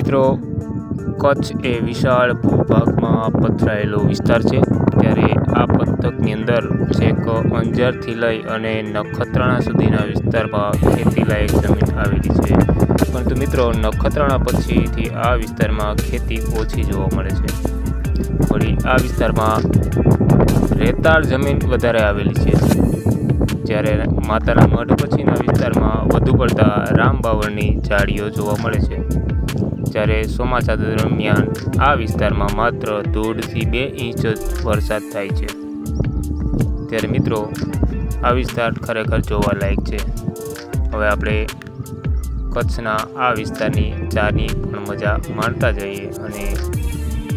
મિત્રો, કચ્છ એ વિશાળ ભૂભાગમાં પથરાયેલો વિસ્તાર છે. ત્યારે આ પંથકની અંદર છેક અંજારથી લઈ અને નખત્રાણા સુધીના વિસ્તારમાં ખેતીલાયક જમીન આવેલી છે. પરંતુ મિત્રો, નખત્રાણા પછીથી આ વિસ્તારમાં ખેતી ઓછી જોવા મળે છે. વળી આ વિસ્તારમાં રેતાળ જમીન વધારે આવેલી છે. જ્યારે માતાના મઢ પછીના વિસ્તારમાં વધુ પડતા રામ બાવળની ઝાડીઓ જોવા મળે છે. જ્યારે ચોમાસા દરમિયાન આ વિસ્તારમાં માત્ર દોઢથી બે ઇંચ જ વરસાદ થાય છે. ત્યારે મિત્રો, આ વિસ્તાર ખરેખર જોવાલાયક છે. હવે આપણે કચ્છના આ વિસ્તારની ચાની પણ મજા માણતા જઈએ અને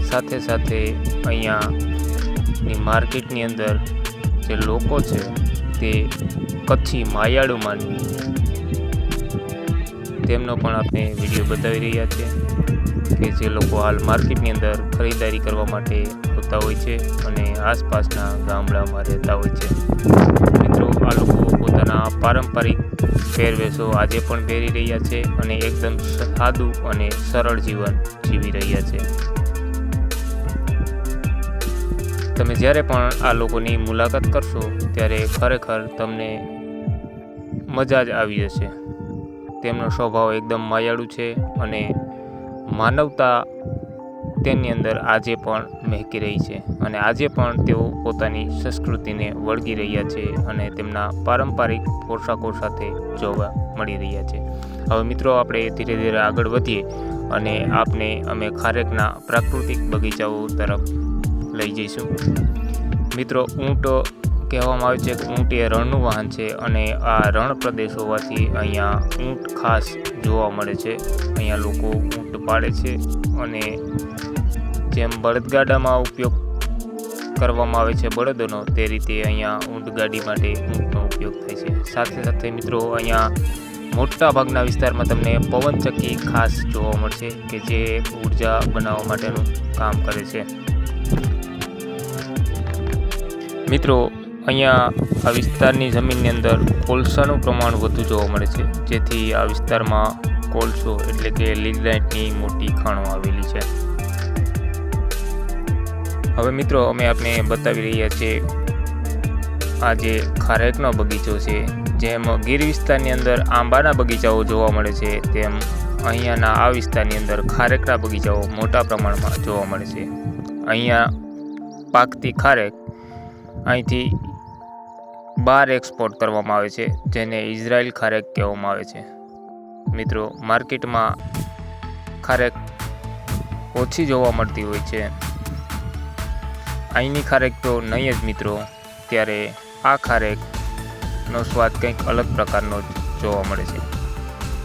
સાથે સાથે અહીંયાની માર્કેટની અંદર જે લોકો છે તે કચ્છી માયાળુ માનવી તેમનો પણ આપણે વીડિયો બતાવી રહ્યા છે કે જે લોકો હાલ માર્કેટની અંદર ખરીદારી કરવા માટે આવતા હોય છે અને આસપાસના ગામડામાં રહેતા હોય છે. મિત્રો, આ લોકો પોતાના પારંપરિક પહેરવેશો આજે પણ પહેરી રહ્યા છે અને એકદમ સાદું અને સરળ જીવન જીવી રહ્યા છે. તમે જ્યારે પણ આ લોકોની મુલાકાત કરશો, ત્યારે ખરેખર તમને મજા જ આવી જશે તેમનો સ્વભાવ એકદમ માયાળુ છે અને માનવતા તેની અંદર આજે પણ મહેકી રહી છે. અને આજે પણ તેઓ પોતાની સંસ્કૃતિને વળગી રહ્યા છે અને તેમના પારંપરિક પોશાકો સાથે જોવા મળી રહ્યા છે. હવે મિત્રો, આપણે ધીરે ધીરે આગળ વધીએ અને આપને અમે ખારેકના પ્રાકૃતિક બગીચાઓ તરફ લઈ જઈશું. મિત્રો, ઊંટ કહેવામાં આવે છે કે ઊંટ એ રણનું વાહન છે અને આ રણ પ્રદેશ હોવાથી અહીંયા ઊંટ ખાસ જોવા મળે છે. અહીંયા લોકો ઊંટ પાળે છે અને જેમ બળદગાડામાં ઉપયોગ કરવામાં આવે છે બળદોનો, તે રીતે અહીંયા ઊંટગાડી માટે ઊંટનો ઉપયોગ થાય છે. સાથે સાથે મિત્રો, અહીંયા મોટા ભાગના વિસ્તારમાં તમને પવનચક્કી ખાસ જોવા મળશે કે જે ઊર્જા બનાવવા માટેનું કામ કરે છે. મિત્રો અહીંયા આ વિસ્તારની જમીનની અંદર કોલસાનું પ્રમાણ વધુ જોવા મળે છે. જેથી આ વિસ્તારમાં કોલસો એટલે કે લિગ્નાઇટની મોટી ખાણો આવેલી છે. હવે મિત્રો, અમે આપને બતાવી રહ્યા છીએ આ જે ખારેકનો બગીચો છે, જેમ ગીર વિસ્તારની અંદર આંબાના બગીચાઓ જોવા મળે છે, તેમ અહીંયાના આ વિસ્તારની અંદર ખારેકના બગીચાઓ મોટા પ્રમાણમાં જોવા મળે છે. અહીંયા પાકતી ખારેક અહીંથી બહાર એક્સપોર્ટ કરવામાં આવે છે, જેને ઇઝરાયલ ખારેક કહેવામાં આવે છે. મિત્રો, માર્કેટમાં ખારેક ઓછી જોવા મળતી હોય છે. અહીંની ખારેક તો નહીં જ મિત્રો, ત્યારે આ ખારેકનો સ્વાદ કંઈક અલગ પ્રકારનો જોવા મળે છે.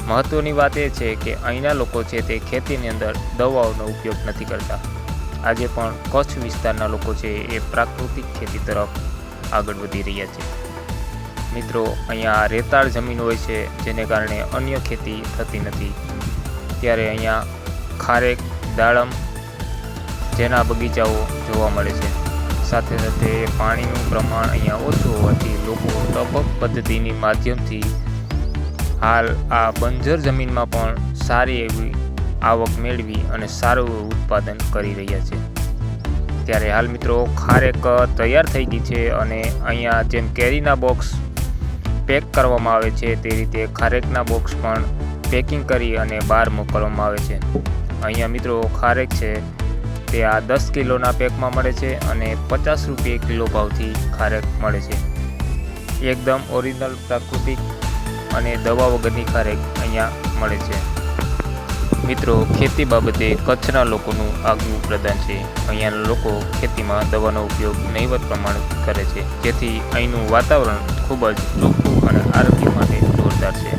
મહત્ત્વની વાત એ છે કે અહીંના લોકો છે તે ખેતીની અંદર દવાઓનો ઉપયોગ નથી કરતા. આજે પણ કચ્છ વિસ્તારના લોકો છે એ પ્રાકૃતિક ખેતી તરફ આગળ વધી રહ્યા છે. મિત્રો, અહીંયા રેતાળ જમીન હોય છે, જેને કારણે અન્ય ખેતી થતી નથી. ત્યારે અહીંયા ખારેક, દાડમ જેના બગીચાઓ જોવા મળે છે. સાથે સાથે પાણીનું પ્રમાણ અહીંયા ઓછું હોવાથી લોકો ટપક પદ્ધતિની માધ્યમથી હાલ આ બંજર જમીનમાં પણ સારી એવી આવક મેળવી અને સારું ઉત્પાદન કરી રહ્યા છે. ત્યારે હાલ મિત્રો ખારેક તૈયાર થઈ ગઈ છે અને અહીંયા જેમ કેરીના બોક્સ પેક કરવામાં આવે છે, તે રીતે ખારેકના બોક્સ પણ પેકિંગ કરી અને બહાર મોકલવામાં આવે છે. અહીંયા મિત્રો ખારેક છે, તે આ દસ કિલોના પેકમાં મળે છે અને પચાસ રૂપિયે કિલો ભાવથી ખારેક મળે છે. એકદમ ઓરિજિનલ પ્રાકૃતિક અને દવા વગરની ખારેક અહીંયા મળે છે. મિત્રો, ખેતી બાબતે કચ્છના લોકોનું આગવું પ્રદાન છે. અહીંયાના લોકો ખેતીમાં દવાનો ઉપયોગ નહીવત પ્રમાણ કરે છે, જેથી અહીંનું વાતાવરણ ખૂબ જ ચોખ્ખું અને આરોગ્ય માટે જોરદાર છે.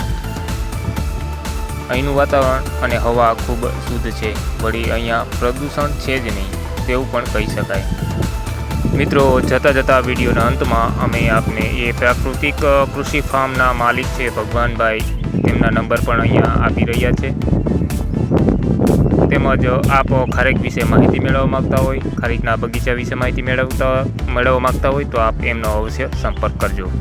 અહીંનું વાતાવરણ અને હવા ખૂબ શુદ્ધ છે. વળી અહીંયા પ્રદૂષણ છે જ નહીં, તેવું પણ કહી શકાય. મિત્રો, જતાં જતાં વિડીયોના અંતમાં અમે આપને એ પ્રાકૃતિક કૃષિ ફાર્મના માલિક છે ભગવાનભાઈ. તેમના નંબર પણ અહીંયા આપી રહ્યા છે. તેમજ આપ ખારેક વિશે માહિતી મેળવવા માગતા હોય ખારેકના બગીચા વિશે માહિતી મેળવતા, મેળવવા માગતા હોય તો આપ એમનો અવશ્ય સંપર્ક કરજો.